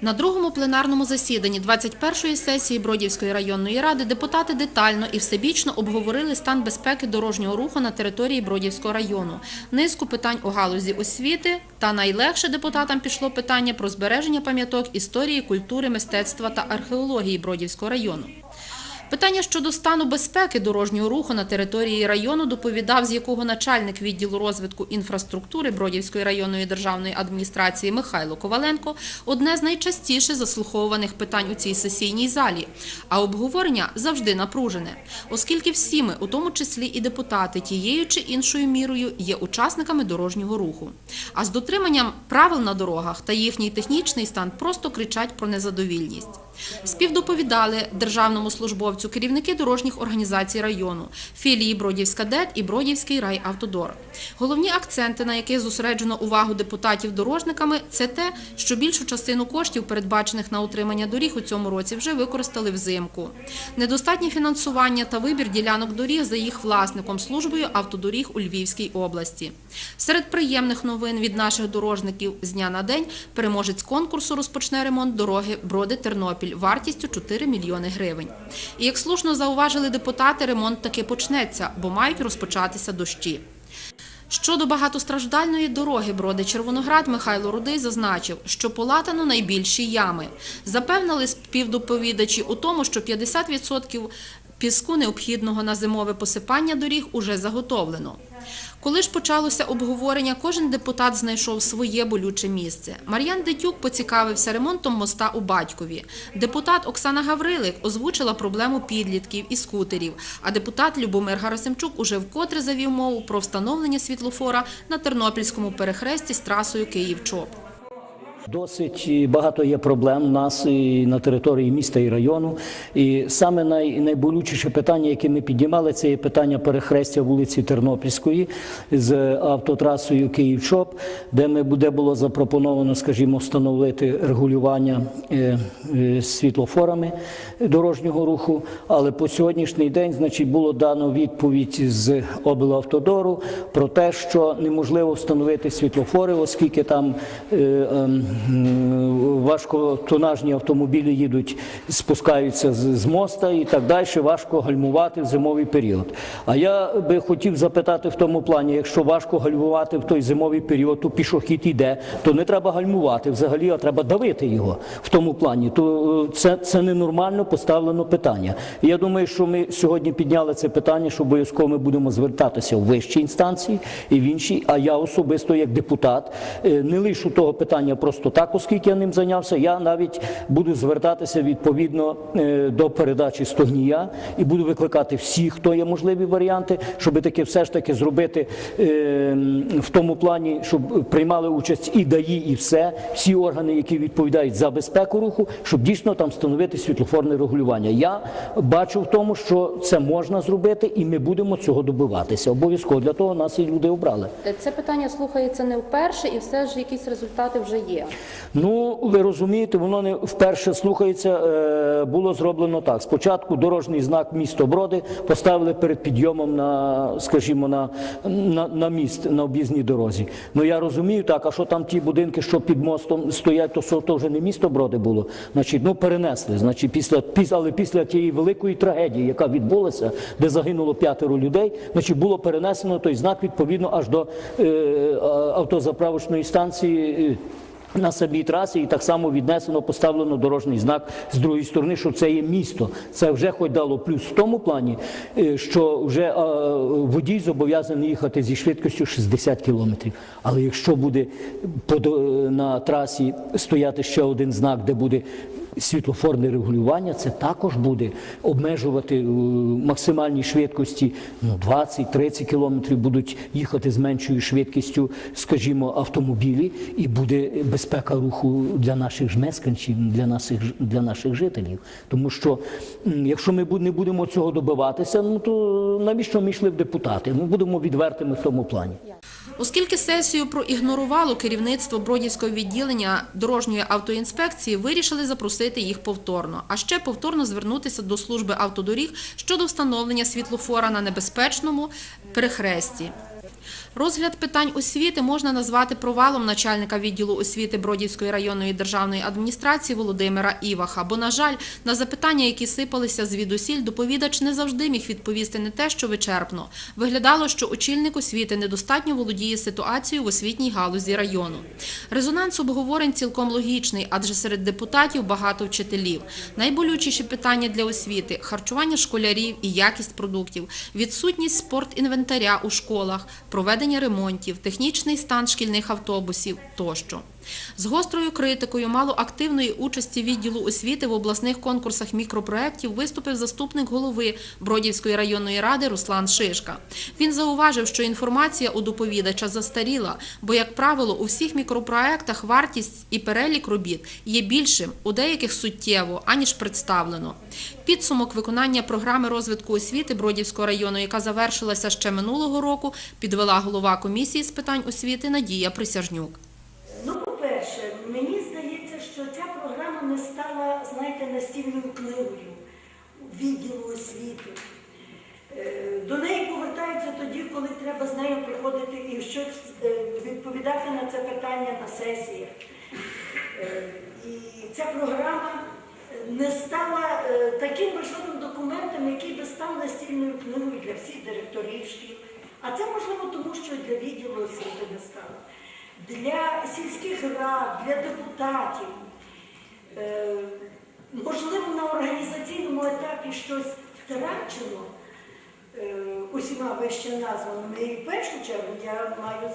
На другому пленарному засіданні 21-ї сесії Бродівської районної ради депутати детально і всебічно обговорили стан безпеки дорожнього руху на території Бродівського району, низку питань у галузі освіти та найлегше депутатам пішло питання про збереження пам'яток історії, культури, мистецтва та археології Бродівського району. Питання щодо стану безпеки дорожнього руху на території району доповідав, з якого начальник відділу розвитку інфраструктури Бродівської районної державної адміністрації Михайло Коваленко, одне з найчастіше заслуховуваних питань у цій сесійній залі. А обговорення завжди напружене, оскільки всі ми, у тому числі і депутати, тією чи іншою мірою є учасниками дорожнього руху. А з дотриманням правил на дорогах та їхній технічний стан просто кричать про незадовільність. Співдоповідали державному службовцю керівники дорожніх організацій району, філії Бродівська ДЕТ і Бродівський райавтодор. Головні акценти, на яких зосереджено увагу депутатів дорожниками, це те, що більшу частину коштів, передбачених на утримання доріг у цьому році, вже використали взимку. Недостатнє фінансування та вибір ділянок доріг за їх власником службою автодоріг у Львівській області. Серед приємних новин від наших дорожників з дня на день переможець конкурсу розпочне ремонт дороги Броди-Тернопіль вартістю 4 мільйони гривень. І як слушно зауважили депутати, ремонт таки почнеться, бо мають розпочатися дощі. Щодо багатостраждальної дороги Броди Червоноград Михайло Рудий зазначив, що полатано найбільші ями. Запевнили співдоповідачі у тому, що 50% піску необхідного на зимове посипання доріг уже заготовлено. Коли ж почалося обговорення, кожен депутат знайшов своє болюче місце. Мар'ян Дитюк поцікавився ремонтом моста у Батькові. Депутат Оксана Гаврилик озвучила проблему підлітків і скутерів. А депутат Любомир Гарасимчук уже вкотре завів мову про встановлення світлофора на Тернопільському перехресті з трасою Київ-Чоп. Досить багато є проблем у нас і на території міста і району. І саме най, найболючіше питання, яке ми піднімали, це є питання перехрестя вулиці Тернопільської з автотрасою Київ-Чоп, де ми де було запропоновано, скажімо, встановити регулювання е, е, світлофорами дорожнього руху. Але по сьогоднішній день, значить, було дано відповідь з облавтодору про те, що неможливо встановити світлофори, оскільки там. Важкотонажні автомобілі їдуть, спускаються з, з моста і так далі. Важко гальмувати в зимовий період. А я би хотів запитати в тому плані, якщо важко гальмувати в той зимовий період, то пішохід йде, то не треба гальмувати взагалі, а треба давити його в тому плані. То е, це, це ненормально поставлено питання. І я думаю, що ми сьогодні підняли це питання, що обов'язково ми будемо звертатися в вищі інстанції і в інші. А я особисто, як депутат, е, не лишу того питання просто так, оскільки я ним зайнявся. Я навіть буду звертатися відповідно е, до передачі стогнія і буду викликати всіх, хто є можливі варіанти, щоб таки все ж таки зробити е, в тому плані, щоб приймали участь і ДАІ, і все, всі органи, які відповідають за безпеку руху, щоб дійсно там встановити світлофорне регулювання. Я бачу в тому, що це можна зробити, і ми будемо цього добиватися. Обов'язково для того нас і люди обрали. Це питання слухається не вперше, і все ж якісь результати вже є. Ну, ви розумієте, воно не вперше слухається. е, Було зроблено так. Спочатку дорожній знак місто Броди поставили перед підйомом на, скажімо, на, на, на міст на об'їзній дорозі. Ну я розумію так, а що там ті будинки, що під мостом стоять, то, то вже не місто Броди було. Значить, ну перенесли. Значить, після, але після тієї великої трагедії, яка відбулася, де загинуло п'ятеро людей, значить було перенесено той знак відповідно аж до е, автозаправочної станції. На самій трасі і так само віднесено, поставлено дорожній знак з другої сторони, що це є місто. Це вже хоч дало плюс в тому плані, е, що вже е, водій зобов'язаний їхати зі швидкістю 60 кілометрів. Але якщо буде на трасі стояти ще один знак, де буде світлофорне регулювання, це також буде обмежувати е, максимальні швидкості ну, 20-30 кілометрів будуть їхати з меншою швидкістю, скажімо, автомобілі, і буде безпека руху для наших ж мешканців, для наших для наших жителів. Тому що якщо ми не будемо цього добиватися, ну то навіщо ми йшли в депутати? Ми будемо відвертими в тому плані. Оскільки сесію проігнорувало керівництво Бродівського відділення дорожньої автоінспекції, вирішили запросити їх повторно, а ще повторно звернутися до служби автодоріг щодо встановлення світлофора на небезпечному перехресті. Розгляд питань освіти можна назвати провалом начальника відділу освіти Бродівської районної державної адміністрації Володимира Іваха. Бо, на жаль, на запитання, які сипалися звідусіль, доповідач не завжди міг відповісти не те, що вичерпно. Виглядало, що очільник освіти недостатньо володіє ситуацією в освітній галузі району. Резонанс обговорень цілком логічний, адже серед депутатів багато вчителів. Найболючіші питання для освіти харчування школярів і якість продуктів, відсутність спортінвентаря у школах, проведення ремонтів, технічний стан шкільних автобусів тощо. З гострою критикою малоактивної участі відділу освіти в обласних конкурсах мікропроєктів виступив заступник голови Бродівської районної ради Руслан Шишка. Він зауважив, що інформація у доповідача застаріла, бо, як правило, у всіх мікропроєктах вартість і перелік робіт є більшим, у деяких суттєво, аніж представлено. Підсумок виконання програми розвитку освіти Бродівського району, яка завершилася ще минулого року, підвела голова комісії з питань освіти Надія Присяжнюк. По-перше, мені здається, що ця програма не стала, знаєте, настільною книгою відділу освіти. Е, До неї повертаються тоді, коли треба з нею приходити і щось е, відповідати на це питання на сесіях. Е, І ця програма не стала таким важливим документом, який би став настільною книгою для всіх директорів шкіл. А це можливо тому, що для відділу освіти не стало. Для сільських рад, для депутатів. Е, Можливо, на організаційному етапі щось втрачено е, усіма вище названими. І в першу чергу я маю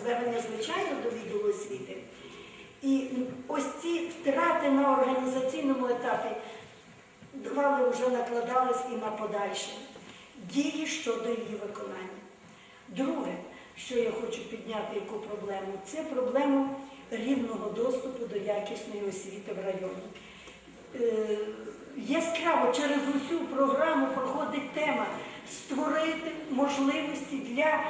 звернення, звичайно, до відділу освіти. І ось ці втрати на організаційному етапі давали вже накладались і на подальше дії щодо її виконання. Друге, що я хочу підняти яку проблему, це проблему рівного доступу до якісної освіти в районі. Е, Яскраво через усю програму проходить тема створити можливості для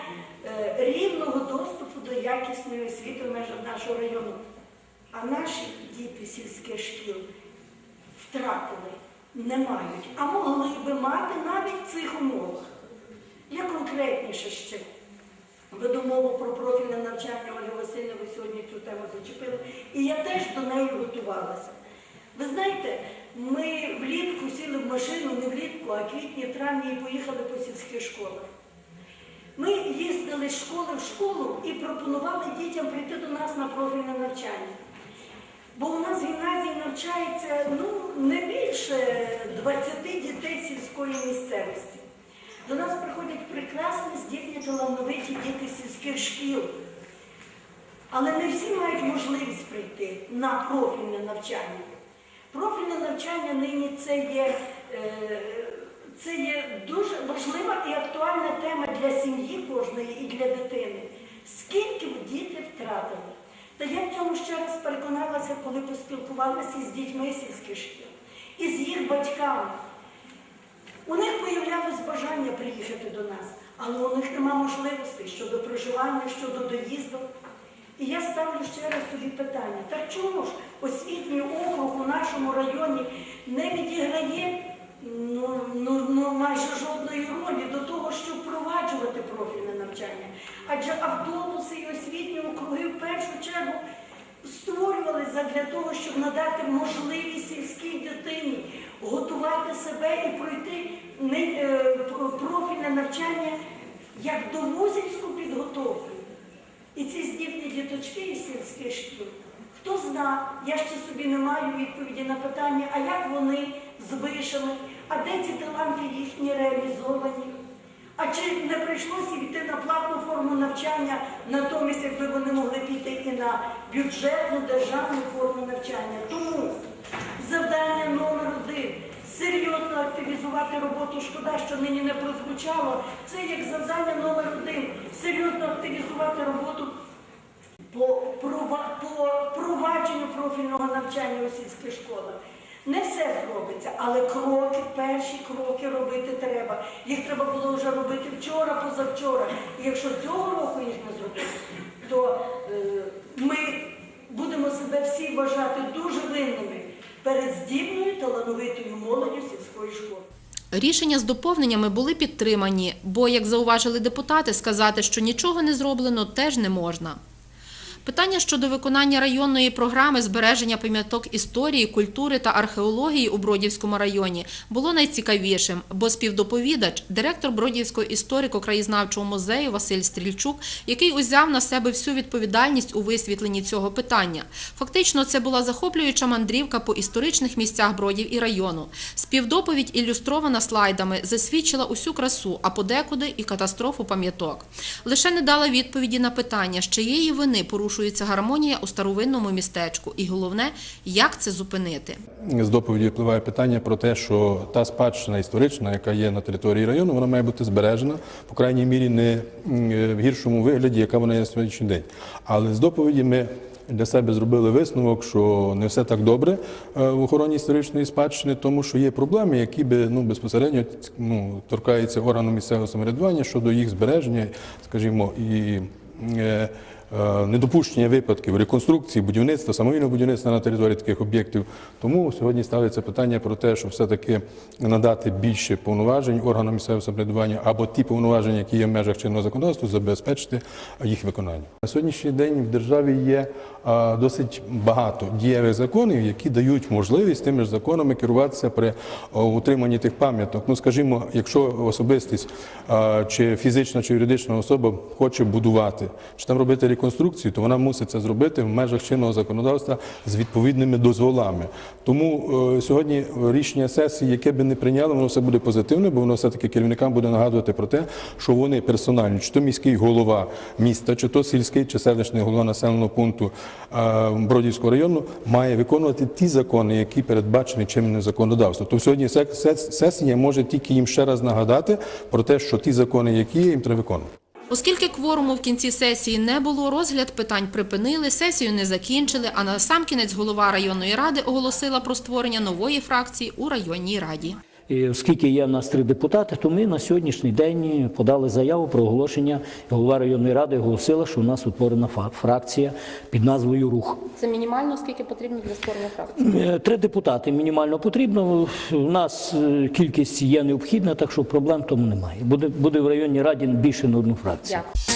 е, рівного доступу до якісної освіти в межах нашого району. А наші діти сільських шкіл втратили, не мають, а могли би мати навіть в цих умовах. Я конкретніше ще веду мову про профільне навчання Ольги Васильівни, ви сьогодні цю тему зачепили, і я теж до неї готувалася. Ви знаєте, ми влітку сіли в машину, не влітку, а квітні, травні і поїхали по сільських школах. Ми їздили з школи в школу і пропонували дітям прийти до нас на профільне навчання. Бо у нас в гімназії навчається ну, не більше 20 дітей сільської місцевості. До нас приходять прекрасні, здібні, талановиті діти сільських шкіл. Але не всі мають можливість прийти на профільне навчання. Профільне навчання нині це є, е, це є дуже важлива і актуальна тема для сім'ї кожної і для дитини. Скільки діти втратили? Та я в цьому ще раз переконалася, коли поспілкувалася з дітьми сільських шкіл і з їх батьками. У них появлялось бажання приїхати до нас, але у них нема можливостей щодо проживання, щодо доїзду. І я ставлю ще раз собі питання, так чому ж освітній округ у нашому районі не відіграє ну, ну, ну, майже жодної ролі до того, щоб впроваджувати профільне навчання? Адже автобуси і освітні округи в першу чергу створювалися для того, щоб надати можливість сільській дитині готувати себе і пройти е, профільне навчання як довузівську підготовку. І ці здібні діточки із сільських шкіл, хто зна, я ще собі не маю відповіді на питання, а як вони з вишами, а де ці таланти їхні реалізовані? А чи не прийшлося йти на платну форму навчання, натомість, якби вони могли піти і на бюджетну державну форму навчання? Тому завдання номер один серйозно активізувати роботу. Шкода, що нині не прозвучало. Це як завдання номер один серйозно активізувати роботу по, по провадженню профільного навчання у сільських школах. Не все зробиться, але кроки, перші кроки робити треба. Їх треба було вже робити вчора, позавчора. І якщо цього року їх не зробити, то е, ми будемо себе всі вважати дуже винними перед здібною талановитою молоддю сільської школи. Рішення з доповненнями були підтримані, бо, як зауважили депутати, сказати, що нічого не зроблено, теж не можна. Питання щодо виконання районної програми збереження пам'яток історії, культури та археології у Бродівському районі було найцікавішим, бо співдоповідач, директор Бродівського історико-краєзнавчого музею Василь Стрільчук, який узяв на себе всю відповідальність у висвітленні цього питання. Фактично, це була захоплююча мандрівка по історичних місцях Бродів і району. Співдоповідь, ілюстрована слайдами, засвідчила усю красу, а подекуди і катастрофу пам'яток. Лише не дала відповіді на питання, з чиєї вини порушується гармонія у старовинному містечку, і головне, як це зупинити. З доповіді впливає питання про те, що та спадщина історична, яка є на території району, вона має бути збережена, по крайній мірі, не е, в гіршому вигляді, яка вона є на сьогоднішній день. Але з доповіді ми для себе зробили висновок, що не все так добре е, в охороні історичної спадщини, тому що є проблеми, які би ну безпосередньо ну, торкаються органу місцевого самоврядування щодо їх збереження, скажімо, і. е, Недопущення випадків реконструкції, будівництва, самовільного будівництва на території таких об'єктів. Тому сьогодні ставиться питання про те, що все-таки надати більше повноважень органам місцевого самоврядування або ті повноваження, які є в межах чинного законодавства, забезпечити їх виконання. На сьогоднішній день в державі є досить багато дієвих законів, які дають можливість тими ж законами керуватися при утриманні тих пам'яток. Ну, скажімо, якщо особистість чи фізична чи юридична особа хоче будувати, чи там робити реконструкцію, то вона мусить це зробити в межах чинного законодавства з відповідними дозволами. Тому е, сьогодні рішення сесії, яке би не прийняли, воно все буде позитивне, бо воно все-таки керівникам буде нагадувати про те, що вони персонально, чи то міський голова міста, чи то сільський чи селищний голова населеного пункту е, Бродівського району, має виконувати ті закони, які передбачені чинним законодавством. То сьогодні сесія може тільки їм ще раз нагадати про те, що ті закони, які є, їм треба виконувати. Оскільки кворуму в кінці сесії не було, розгляд питань припинили, сесію не закінчили, а на сам кінець голова районної ради оголосила про створення нової фракції у районній раді. І оскільки є в нас три депутати, то ми на сьогоднішній день подали заяву про оголошення. Голова районної ради оголосила, що у нас утворена фракція під назвою Рух. Це мінімально, скільки потрібно для створення фракції? Е, Три депутати мінімально потрібно. У нас е, кількість є необхідна, так що проблем тому немає. Буде, буде в районній раді більше на одну фракцію. Дякую.